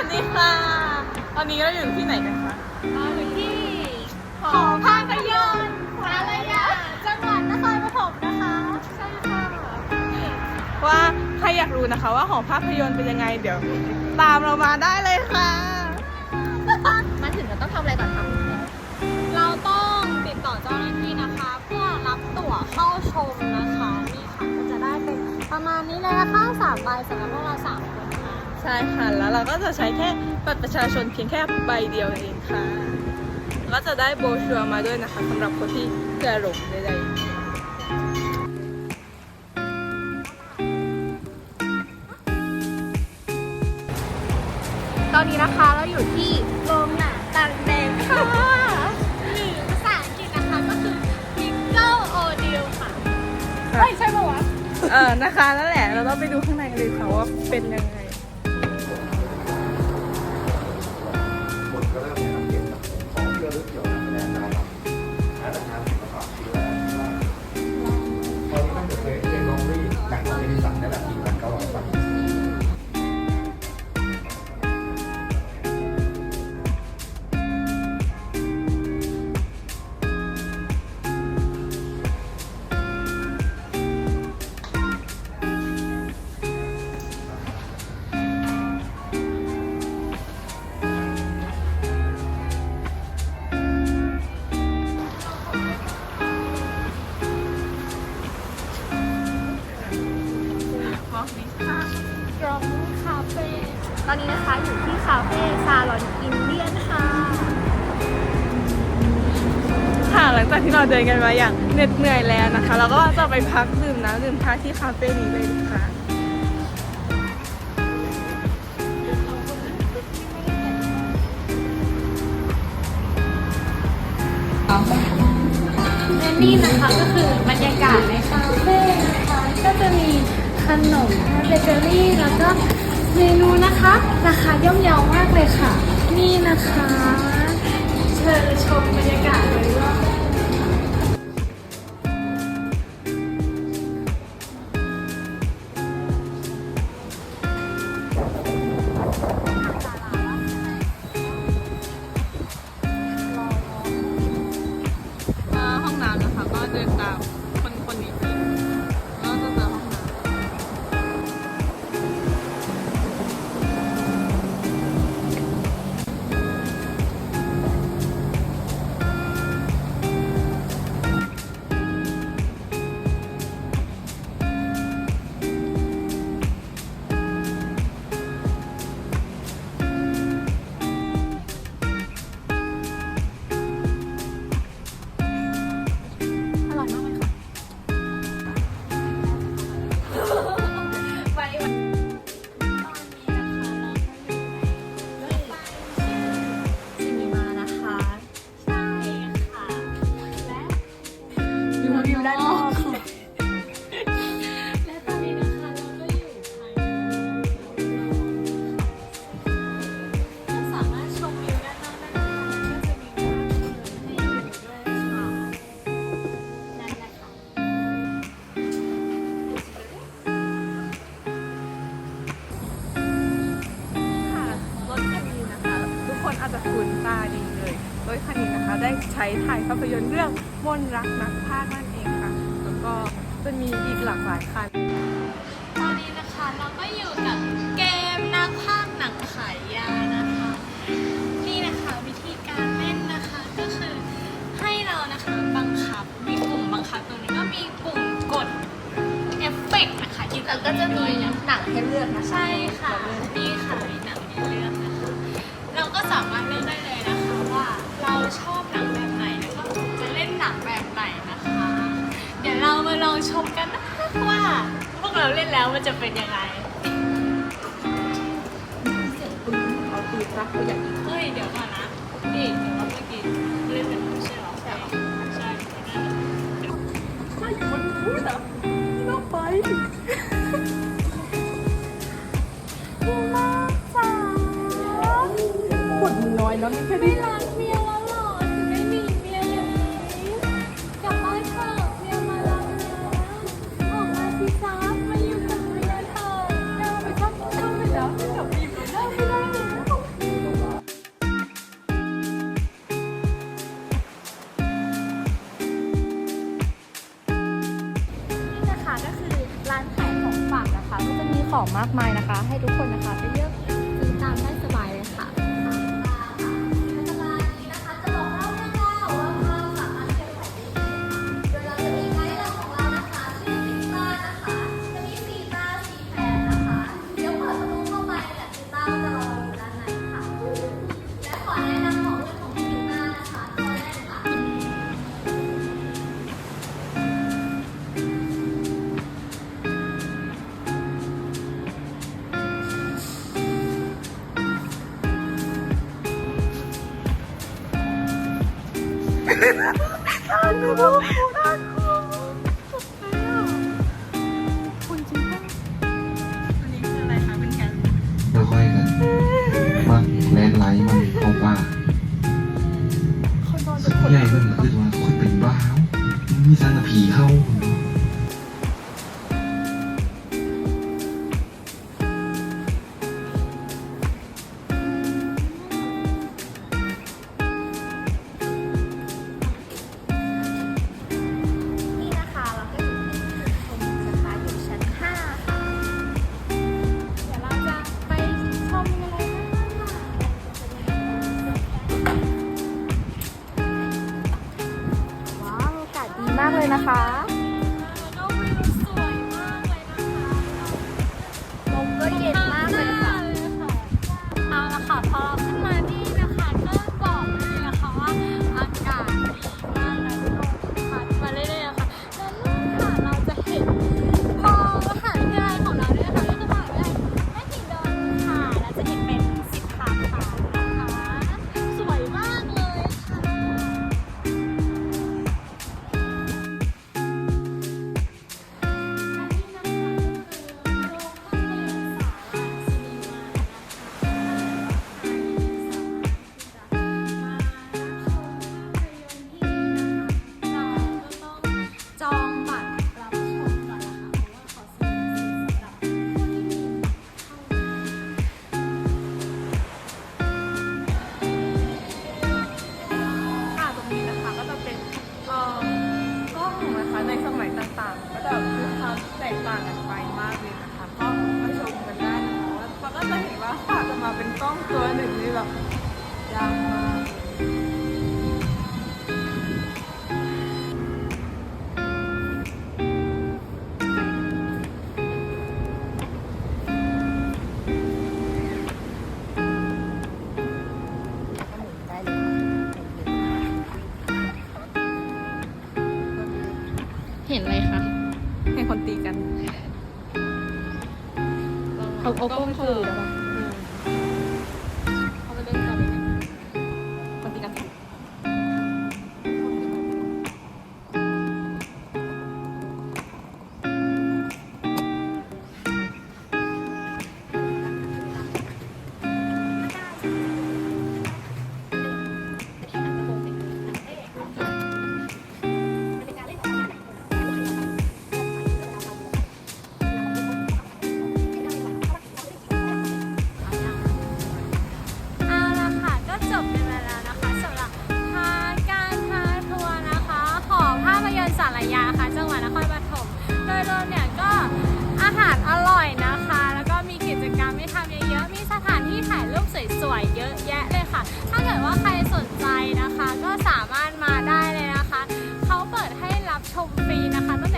วัสดีค่ะ ตอนนี้เราอยู่ที่ไหนกันคะเราอยู่ที่หอภาพยนตร์สารยาจังหวัดนครปฐมนะคะใช่ค่ะว่าใครอยากรู้นะคะว่าหอภาพยนตร์เป็นยังไงเดี๋ยว ตามเรามาได้เลยค่ะ มาถึงเราต้องทำอะไรก่อนคะคุณแม่เราต้องติดต่อเจ้าหน้าที่นะคะ เพื่อรับตั๋วเข้าชมนะคะนี่ค่ะก็จะได้เป็นประมาณนี้เลยนะคะสามใบสำหรับพวกเราสามคนค่ะ ใช่ค่ะ แล้วเราก็จะใช้แค่บัตรประชาชนเพียงแค่ใบเดียวเองค่ะแล้วก็จะได้โบรชัวร์มาด้วยนะคะสำหรับคนที่จะหลงใดๆตอนนี้นะคะเราอยู่ที่โรงหนังตังแดงค่ะหรือภาษาอังกฤษนะคะก็คือ Pickle O'Deal ค่ะค่ะเฮ้ยใช่ปะวะ เออนะคะนั่นแหละ เราต้องไปดูข้างในกันเลยค่ะว่าเป็นยังไง อนนี้นะคะอยู่ที่คาเฟ่ซาลอนอินเดียนค่ะ ค่ะหลังจากที่เราเดินกันมาอย่างเหน็ดเหนื่อยแล้วนะคะ เราก็จะไปพักดื่มน้ำดื่มท่าที่คาเฟ่นี้เลยค่ะและนี่นะคะก็คือบรรยากาศในคาเฟ่นะคะ ก็จะมีขนมเบเกอรี่แล้วก็ เมนูนะคะ ราคาย่อมเยาวมากเลยค่ะ นี่นะคะ เชิญชมบรรยากาศเลยว่าห้องน้ำนะคะก็เดินตาม อาจจะคุ้นตาดีเลยรถคันนี้นะคะได้ใช้ถ่ายภาพยนตร์เรื่องมนต์รักนักพากย์นั่นเองค่ะ แล้วก็จะมีอีกหลากหลายคัน ตอนนี้นะคะเราก็อยู่กับเกมนักพากย์หนังขายยานะคะ นี่นะคะวิธีการเล่นนะคะก็คือให้เรานะคะบังคับมีปุ่มบังคับตรงนี้ก็มีปุ่มกดเอฟเฟกต์นะคะที่เราก็จะมีหนังให้เลือกนะใช่ค่ะ ชมกันนะคะว่าพวกเราเล่นแล้วมันจะเป็นยังไงเอาปืนรักเขาอย่างนี้เฮ้ยเดี๋ยวก่อนนะนี่เดี๋ยวเราเมื่อกี้เล่นเป็นผู้ใช่เหรอใช่ใช่เดี๋ยวนะใช่คนพูดอะน่าไปพี่มาจ๋าขวดมันน้อยแล้วนี่แค่ไม่นี้ ตออมากมายนะคะ ให้ทุกคนนะคะไปเลือกซื้อตามได้ คุริอันนี้นใหญ่เป็นคือยกันว่าแลนไลท์มันเข้าบ้าขานนคนใหญ่เริ่มขึ้นมาค่อยเป็นบ้ามีสันผีเข้า 好。าเป็นกล้องตัวหนึ่งนี่แบบยากมาเห็นอะไรคะเห็นคนตีกันเขาเอากล้องเธอ ชมฟรีนะคะ